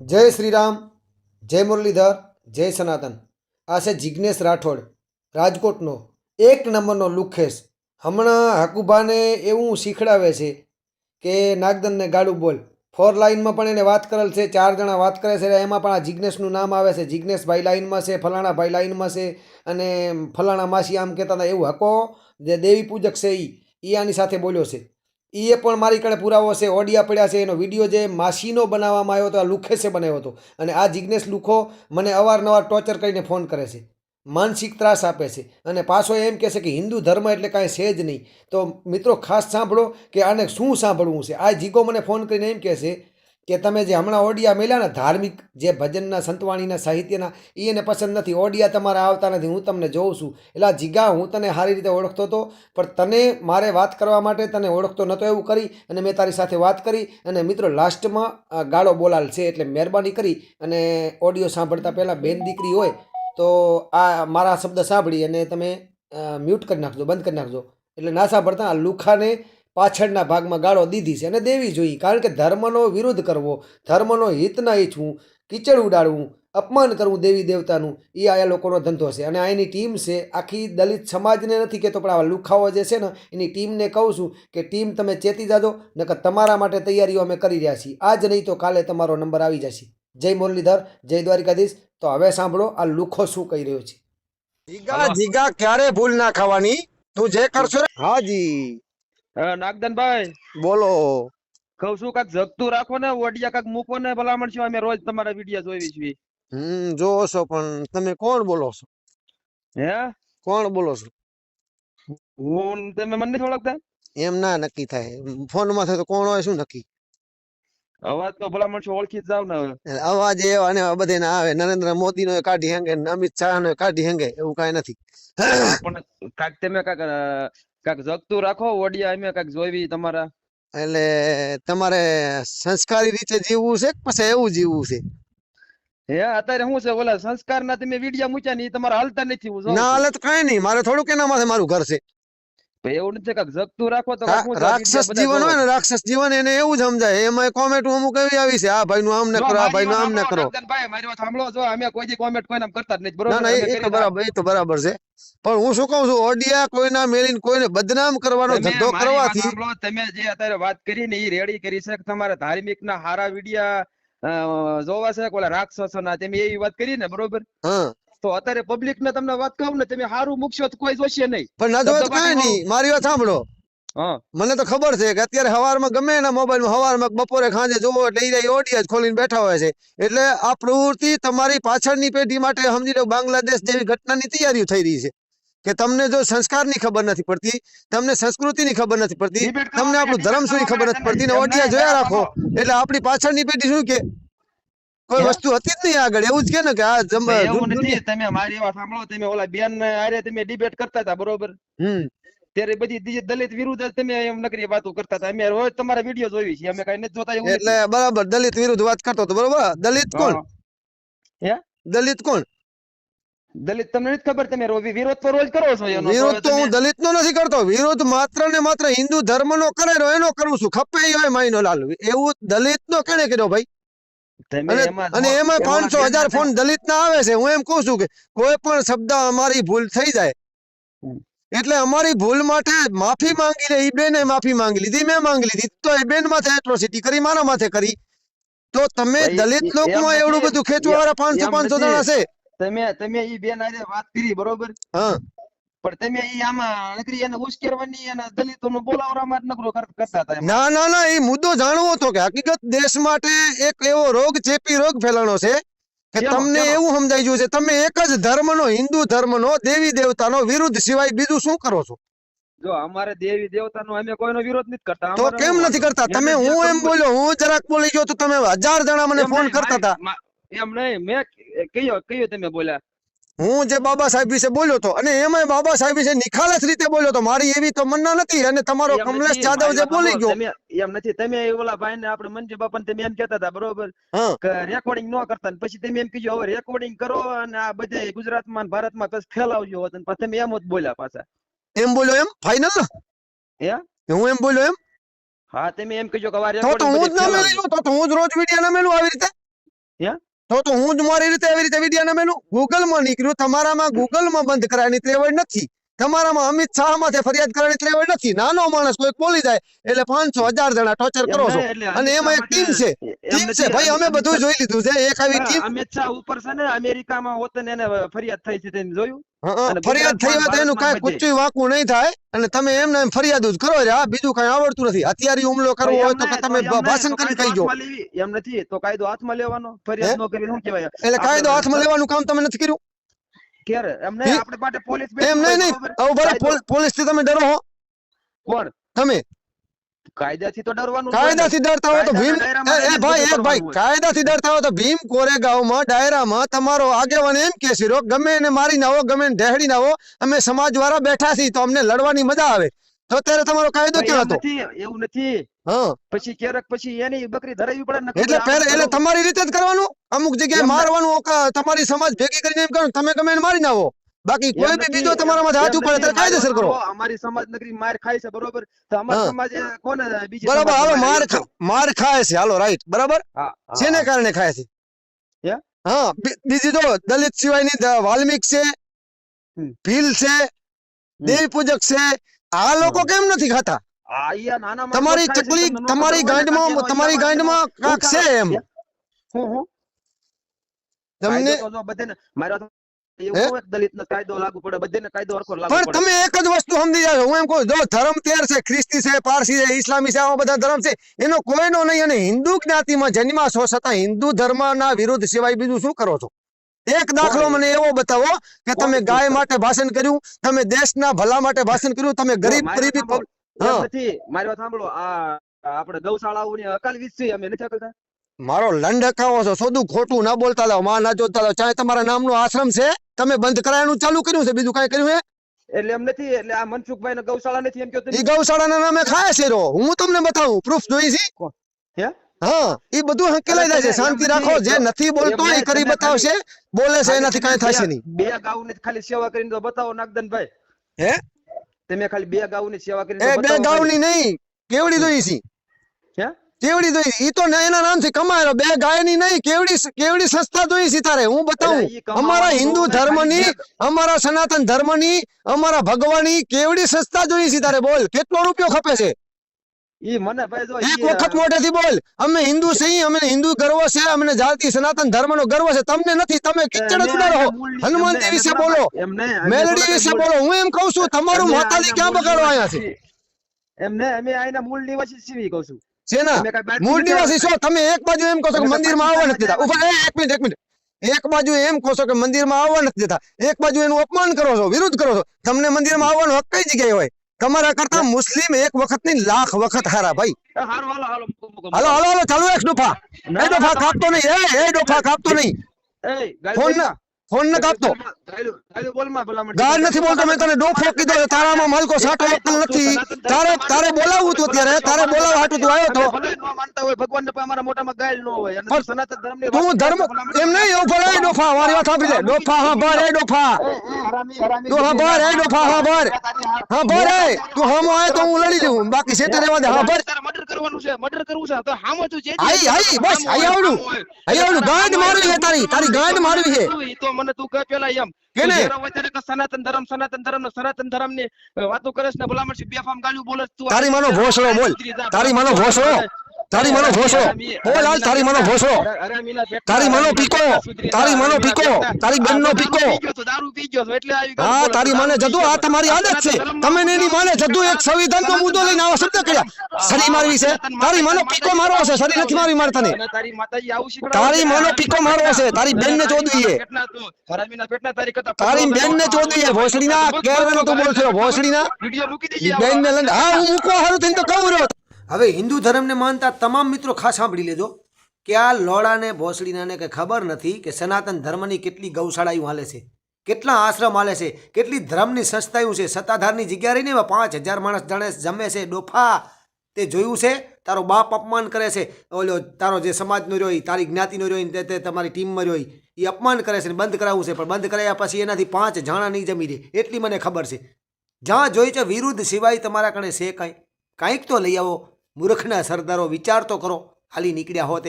જય શ્રી રામ જય મુરલીધર, જય સનાતન. આ છે જિજ્ઞેશ રાઠોડ, રાજકોટનો, એક નંબરનો લુખેશ. હમણાં હકુભાને એવું શીખડાવે છે કે, નાગદનને ગાડું બોલ. ફોર લાઇનમાં પણ એને વાત કરેલ છે, ચાર જણા વાત કરે છે, એમાં પણ આ જિજ્ઞેશનું નામ આવે છે. જિજ્ઞેશભાઈ લાઇનમાં છે, ફલાણા ભાઈ લાઇનમાં છે અને ફલાણા માસી આમ કહેતા હતા. એવું હકો જે દેવી પૂજક છે એ આની સાથે બોલ્યો છે. એ પણ મારી કಡೆ પુરાવો છે, ઓડિયા પડ્યા છે, એનો વીડિયો જે માસીનો બનાવવામાં આવ્યો હતો, આ લુખેસે બનાવ્યો હતો. અને આ જિજ્ઞેશ લુખો મને અવારનવાર ટોર્ચર કરીને ફોન કરે છે. માનસિક ત્રાસ આપે છે. અને પાછો એમ કહે છે કે હિન્દુ ધર્મ એટલે કાંઈ છે જ નહીં. તો મિત્રો ખાસ સાંભળો કે આને શું સાંભળવું છે? આ જીગો મને ફોન કરીને એમ કહે છે કે તમે જે હમણાં ઓડિયા મળ્યા ને ધાર્મિક જે ભજનના, સંતવાણીના, સાહિત્યના એ એને પસંદ નથી. ઓડિયા તમારા આવતા નથી. હું તમને જોઉં છું. એટલે જીગા હું તને સારી રીતે ઓળખતો હતો, પણ તને મારે વાત કરવા માટે તને ઓળખતો નહોતો એવું કરી અને મેં તારી સાથે વાત કરી અને મિત્રો લાસ્ટમાં ગાળો બોલાલ છે એટલે મહેરબાની કરી અને ઓડિયો સાંભળતા પહેલાં બેન દીકરી હોય તો આ મારા શબ્દ સાંભળી અને તમે મ્યુટ કરી નાખજો, બંધ કરી નાખજો. એટલે ના સાંભળતા, આ લુખાને પાછળના ભાગમાં ગાળો દીધી છે અને દેવી જોઈએ. કારણ કે ધર્મનો વિરોધ કરવો ધર્મનો હિત ના ઈચ્છવું કીચડ ઉડાડવું અપમાન કરવું દેવી દેવતાનું એ આ લોકોનો ધંધો છે. અને આ એની ટીમ છે આખી દલિત સમાજને નથી કહેતો પણ આવા લુખાઓ જે છે ને એની ટીમને કહું છું કે ટીમ તમે ચેતી જાજો નકર તમારા માટે તૈયારીઓ અમે કરી રહ્યા છીએ. આજ નહીં તો કાલે તમારો નંબર આવી જશે. જય મુરલીધર જય દ્વારિકાધીશ. તો હવે સાંભળો આ લુખો શું કહી રહ્યો છે. જીગા જીગા ક્યારે ભૂલ ના ખાવાની? તું જે કરશો હાજી નાગદનભાઈ બોલો. કહું છું કાક જગતું રાખો ને ઓડિયા કાક મૂકો ને ભલામણ છે અમે રોજ તમારા વિડિયા જોઈ છે હમ જોવો છો પણ તમે કોણ બોલો છો? હે? કોણ બોલો છો? હું તમે મને નથી ઓળખતા? એમ ના નક્કી થાય. ફોનમાં થાય તો કોણ હોય શું નક્કી? અવાજ તો ભલામણ છે ઓળખી જ જાવ ને હવે. અવાજ એવા ને એવા બધે ના આવે. નરેન્દ્ર મોદી નો કાઢી હેંગે અમિત શાહ નો કાઢી હેંગે એવું કઈ નથી. પણ કાક તમે કાક કાક જગતું રાખો ઓડિયા અમે કાક જોઈવી તમારા. એટલે તમારે સંસ્કારી રીતે જીવવું છે પછી એવું જીવવું છે? હે અત્યારે શું છે ઓલા સંસ્કાર ના તમે વિડિયા મૂક્યા ને તમારા હાલતા નથી ના હાલત કઈ નહીં મારે થોડુંક એના માથે મારું ઘર છે. એવું નથી કાક જગતું રાખો તો રાક્ષસ જીવન હોય ને રાક્ષસ જીવન એને એવું સમજાય. એમાં કોમેન્ટ અમુક એવી આવી છે આ ભાઈ નું આમ ને કરો આ ભાઈ નું આમ ને કરો. ભાઈ મારી વાત સાંભળો જો અમે કોઈ દી કોમેન્ટ કોઈને કરતા જ નથી બરોબર? ના એ- તો બરાબર એ તો બરાબર છે. પણ હું શું કહું છું ઓડિયા કોઈના મેલીને કોઈને બદનામ કરવાનો ધંધો કરવાથી તમે જે અત્યારે વાત કરી ને એ રેડી કરી છે કે તમારા ધાર્મિક ના હારા વિડિયા જોવા છે ઓલા રાક્ષસો ના તમે એવી વાત કરી ને બરોબર? હા. તો અત્યારે પબ્લિક ને તમને વાત કહું ને તમે સારું મૂકશો તો કોઈ જોશે નહીં. પણ ના જોવે તો નહીં. મારી વાત સાંભળો. મને તો ખબર છે કે અત્યારે હવારમાં ગમે એના મોબાઈલમાં હવારમાં બપોરે ખાંજે જોવો એટલે એ ઓડિયા જ ખોલીને બેઠા હોય છે. એટલે આ પ્રવૃત્તિ તમારી પાછળની પેઢી માટે સમજી લો બાંગ્લાદેશ જેવી ઘટનાની તૈયારીઓ થઈ રહી છે. કે તમને જો સંસ્કારની ખબર નથી પડતી તમને સંસ્કૃતિની ખબર નથી પડતી તમને આપણું ધર્મ શું ખબર નથી પડતી ને ઓડિયા જોયા રાખો. એટલે આપણી પાછળની પેઢી શું કે? કોઈ વસ્તુ હતી જ નહીં આગળ. એવું જ કે ને કે આ જમ- એવું નથી. તમે મારી વાત સાંભળો તમે ઓલા બેન હારે તમે ડિબેટ કરતા હતા બરોબર? હમ. ત્યારે બધી બીજી દલિત વિરુદ્ધ તમે એમ નકરી વાતો કરતા હતા. અમે રોજ તમારા વીડિયો જોઈ છે અમે કઈ નથી જોતા એવું એટલે બરાબર દલિત વિરુદ્ધ વાત કરતો હતો બરોબર? દલિત કોણ? હે? દલિત કોણ? દલિત તમને નથી ખબર? તમે વિરોધ તો રોજ કરો છો એનો વિરોધ તો હું દલિત નો નથી કરતો. વિરોધ માત્ર ને માત્ર હિન્દુ ધર્મ નો કરેલો એનો કરું છું. ખપે હોય માયનો લાલ. એવું દલિત નો કેને કર્યો ભાઈ? અને એમાં પાંચસો હજાર ફોન દલિત ના આવે છે. હું એમ કઉ છું કે કોઈ પણ શબ્દ અમારી ભૂલ થઈ જાય. એટલે અમારી ભૂલ માટે માફી માંગી લે. એ બેને માફી માંગી લીધી મેં માંગી લીધી. તો એ બેન માથે એટ્રોસિટી કરી મારા માથે કરી. તો તમે દલિત લોકો લોકમાં એવડું બધું ખેંચવા વાળા પાંચસો પાંચસો. જણા છે. તમે તમે એ બેન આજે વાત કરી બરોબર? હા. પણ તમે આમાં નકરી એને ઉશ્કેરવાની અને દલિતોનું બોલાવવામાં જ નકરો કરતા હતા ના ના ના એ મુદ્દો જાણવો હતો કે હકીકત દેશ માટે એક એવો રોગ ચેપી રોગ ફેલાણો છે કે તમને એવું સમજાઈ ગયું છે તમે એક જ ધર્મનો હિન્દુ ધર્મનો દેવી દેવતાનો વિરુદ્ધ સિવાય બીજું શું કરો છો જો અમારે દેવી દેવતાનો અમે કોઈનો વિરોધ નથી કરતા તો કેમ નથી કરતા તમે હું એમ બોલ્યો હું જરાક બોલી ગયો તો તમે હજાર જણા મને ફોન કરતા હતા એમ નહીં મેં કયો કયો તમે બોલ્યા હું જે બાબા સાહેબ વિશે બોલ્યો હતો અને એમાં બાબા સાહેબ વિશે નિખાલસ રીતે બોલ્યો હતો મારી એવી તો મન્ના નથી અને તમારો કમલેશ જાદવ જે બોલી ગયો. એમ નથી તમે ઓલા ભાઈ ને આપણે મનજી બાપા તમે એમ કહેતા હતા બરોબર? કે રેકોર્ડિંગ ન કરતા ને પછી તમે એમ કીધું હવે રેકોર્ડિંગ કરો અને આ બધે ગુજરાતમાં ને ભારતમાં કશ ફેલાવજો હોત અને પાછા તમે એમ જ બોલ્યા પાછા. એમ બોલ્યો એમ? ફાઇનલ હે? હું એમ બોલ્યો એમ? હા તમે એમ કીધું કે તો તો હું જ ના મેલી તો તો હું જ રોજ વિડિયો ના મેલું આવી રીતે? તો તો હું જ મારી રીતે એવી રીતે વીડિયો ના મેલું? ગૂગલમાં નીકળ્યું. તમારામાં ગૂગલમાં બંધ કરાવવાની ત્રેવડ નથી. તમારામાં અમિત શાહ માથે ફરિયાદ કરવાની ત્રેવડ નથી. નાનો માણસ કોઈ બોલી જાય એટલે પાંચસો હજાર જણા ટોર્ચર કરો છો. અને એમાં એક ટીમ છે. ટીમ છે. ભાઈ અમે બધું જોઈ લીધું છે. એક આવી ટીમ અમિત શાહ ઉપર છે ને અમેરિકામાં હોત ને એને ફરિયાદ થઈ છે તેને જોયું? ફરિયાદ થઈ હોય તો એનું કાંઈ કુચ્ચું વાંકું નહીં થાય અને તમે એમને એમ ફરિયાદ જ કરો રહ્યા બીજું કાંઈ આવડતું નથી. અત્યારે હુમલો કરવો હોય તો તમે ભાષણ કરી કહીજો. એમ નથી તો કાયદો હાથમાં લેવાનો? ફરિયાદ નો કરી શું કહેવાય? એટલે કાયદો હાથમાં લેવાનું કામ તમે નથી કર્યું? ક્યારે? એમ નહીં આપણે માટે પોલીસ એમ નહીં નહીં. આવું બરાબર પોલીસથી તમે ડરો હો. કોણ? તમે. કાયદાથી તો ડરવાનું. કાયદાથી ડરતા હોય તો ભીમ એ ભાઈ એ ભાઈ. કાયદાથી ડરતા હોય તો ભીમ કોરેગાંવમાં ડાયરામાં તમારો આગેવાન એમ કે છે ગમે એને મારી નાવો ગમે એને ઢેહડી નાવો અમે સમાજ વાળા બેઠા છીએ તો અમને લડવાની મજા આવે. તો અત્યારે તમારો કાયદો ક્યાં હતો? એવું નથી. હા. પછી ક્યારેક પછી એની બકરી ધરાવી પડે એટલે પહેલા એટલે તમારી રીતે જ કરવાનું? અમુક જગ્યાએ મારવાનું તમારી સમાજ ભેગી કરીને એમ કરો તમે ગમે એને મારી નાવો બાકી કોઈ બી બીજો તમારા માથે હાથ ઉપાડે ત્યારે કાયદેસર કરો. અમારી સમાજ નગરી માર ખાય છે બરોબર? તો અમારા સમાજ કોને બીજી બરાબર હવે માર માર ખાય છે હાલો રાઈટ બરાબર? હા. કારણે ખાય છે? હા? બીજી તો દલિત સિવાયની વાલ્મિક છે ભીલ છે દેવી પૂજક છે આ લોકો કેમ નથી ખાતા? તમારી ચકલી તમારી ગાંઠમાં તમારી ગાંઠમાં ઈલાજ છે એમ. તમને કાયદો તો જો બધાને મારો તો હે? એવું હોય કે દલિતને કાયદો લાગુ પડે બધાને કાયદો હરખો લાગુ પણ તમે એક જ વસ્તુ સમજી જાઓ હું એમ કહું જો ધર્મ તેર છે ખ્રિસ્તી છે પારસી છે ઇસ્લામી છે આવા બધા ધર્મ છે એનો કોઈનો નહીં અને હિન્દુ જ્ઞાતિમાં જન્મા છો છતાં હિન્દુ ધર્મના વિરુદ્ધ સિવાય બીજું શું કરો છો એક દાખલો મને એવો બતાવો કે તમે ગાય માટે ભાષણ કર્યું તમે દેશના ભલા માટે ભાષણ કર્યું તમે ગરીબ ગરીબી સાંભળો. હા. એમ મારી વાત સાંભળો આ આપણે ગૌશાળાઓની અકાલ છે અમે નથી કરતા મારો લંડ હકાવો છો સોદું ખોટું ના બોલતા લાવમાં ના જોતા લાવ ચાહે તમારા નામનો આશ્રમ છે તમે બંધ કરાયનું ચાલુ કર્યું છે બીજું કઈ કર્યું હે? એટલે એમ નથી એટલે આ મનસુખભાઈ ગૌશાળા નથી એમ કહો એ ગૌશાળાના નામે ખાય છે રો હું તમને બતાવું પ્રૂફ જોઈ છે. હા? એ બધું હકેલાઈ જાય છે. શાંતિ રાખો જે નથી બોલતો એ કરી બતાવશે. બોલે છે એનાથી કઈ થશે નહીં. બે ગાઉની ખાલી સેવા કરીને તો બતાવો નાગદનભાઈ હે? તમે ખાલી બે ગાઉની સેવા કરીને બે ગાઉ ની નહીં કેવડી જોઈ છે? હે? કેવડી દોઈ ઈ તો એના નામથી કમાયેલો. બે ગાયની નહીં કેવડી કેવડી સંસ્થા દોઈ સિતારે. હું બતાવું. અમારા હિન્દુ ધર્મની ધર્મની અમારા સનાતન ધર્મની અમારા ભગવાનની કેવડી સંસ્થા જોઈ સિતારે? બોલ કેટલો રૂપિયો ખપે છે? ઈ મને ભાઈ જો એક વખત મોઢેથી બોલ. અમે હિન્દુ છીએ અમે હિન્દુ ગર્વ છે અમને જાતિ સનાતન ધર્મનો ગર્વ છે. તમને નથી તમે કિચડ જ ઉડાડો હનુમાનજી વિશે બોલો. મેલડી વિશે બોલો. હું એમ કહું છું તમારું માતાજી ક્યાં બગાડવા બગાડો અહીંયા છે? એમને અમે આના મૂળ નિવાસી છીએ કહું છું. બહારથી મૂળ નિવાસી છો? તમે એક બાજુ એમ કહો છો કે મંદિરમાં આવવા નથી દેતા. ઊભા એક મિનિટ એક મિનિટ. એક બાજુ એમ કહો છો કે મંદિરમાં આવવા નથી દેતા. એક બાજુ એનું અપમાન કરો છો વિરુદ્ધ કરો છો. તમને મંદિરમાં આવવાનો હક કઈ જગ્યાએ હોય? તમારા કરતા મુસ્લિમ એક વખતની લાખ વખત હારા ભાઈ. હાલો હાલો હાલો ચાલુ એક ડોફા. ના, એ ડોફા કાપતો નહીં એ એ ડોફા કાપતો નહીં. એય, ફોન બોલમાં. ફોન ન કાપતો. ગાળ નથી બોલતો મેં તને ડોફો કીધો છે, તારામાં માલકો સાટો અક્કલ નથી. તારે તારે બોલાવું તું ત્યારે તારે બોલાવવા હાટું તું આવ્યો તો. અમે ભલે ન માનતા હોય ભગવાનને પણ અમારા મોઢામાં ગાળ ન હોય. અને પણ સનાતન તું ધર્મ એમ નહીં એવું ભલે ડોફા મારી વાત આપી દે ડોફા હા ભર એ ડોફા. તું હા ભર એ ડોફા હા ભર હા ભર એ તું હામો આવે તો હું લડી લઉં બાકી સેતે રહેવા દે. હા ભર તારે મર્ડર કરવાનું છે મર્ડર કરવું છે. તો હામો તું જે આઈ આઈ બસ આઈ આવડું. આઈ આવડું. ગાંડ મારવી છે તારી. તારી ગાંડ મારવી છે મને તું કહે પેલા એમ. સનાતન ધર્મ સનાતન ધર્મ સનાતન ધર્મની વાતો કરે ને ભલામણ બેફામ ગાળ્યું બોલે તું. તારી માનો ભોસડો બોલ. તારી માનો ભોસડો તારી માનો ભોસો ઓ લાલ તારી માનો ભોસો તારી માનો પીકો તારી માનો પીકો તારી બેનનો પીકો દારૂ પી ગયો છો એટલે આવી હા તારી માને જદુ આ તમારી આદત છે તમે ને એની માને જદુ એક સંવિધાનનો મુદ્દો લઈને આવા શબ્દ કર્યા સરી મારવી છે તારી માનો પીકો મારો હશે સરી નથી મારવી મારતા ને તારી. માનો પીકો મારો છે તારી બેન ને પેટના તારી બેન ને ચોદવીએ ભોસડી ના ભોસડીના કેરવેનો તું બોલ છો ભોસડીના વીડિયો મૂકી ઈ દેજે લઈને હા હું મૂકવા હારું થઈને તો કહું રહ્યો હવે હિન્દુ ધર્મને માનતા તમામ મિત્રો ખાસ સાંભળી લેજો કે આ લોડાને, ભોસડીનાને કંઈ ખબર નથી કે સનાતન ધર્મની કેટલી ગૌશાળાઓ હાલે છે, કેટલા આશ્રમ હાલે છે, કેટલી ધર્મની સંસ્થાઓ છે, સત્તાધારની જગ્યા રહીને એવા પાંચ હજાર માણસ જાણે જમે છે, ડોફા, તે જોયું છે? તારો બાપ અપમાન કરે છે? ઓલો તારો જે સમાજનો રહ્યો તારી જ્ઞાતિનો રહ્યો તે તમારી ટીમમાં રહ્યો એ અપમાન કરે છે બંધ કરાવવું છે, પણ બંધ કરાયા પછી એનાથી પાંચ જાણા નહીં જમી રહે એટલી મને ખબર છે. જ્યાં જોઈ છે વિરુદ્ધ સિવાય તમારા કણે છે કાંઈ? કાંઈક તો લઈ આવો. મૂર્ખના સરદારો વિચાર તો કરો. ખાલી નીકળ્યા હોતે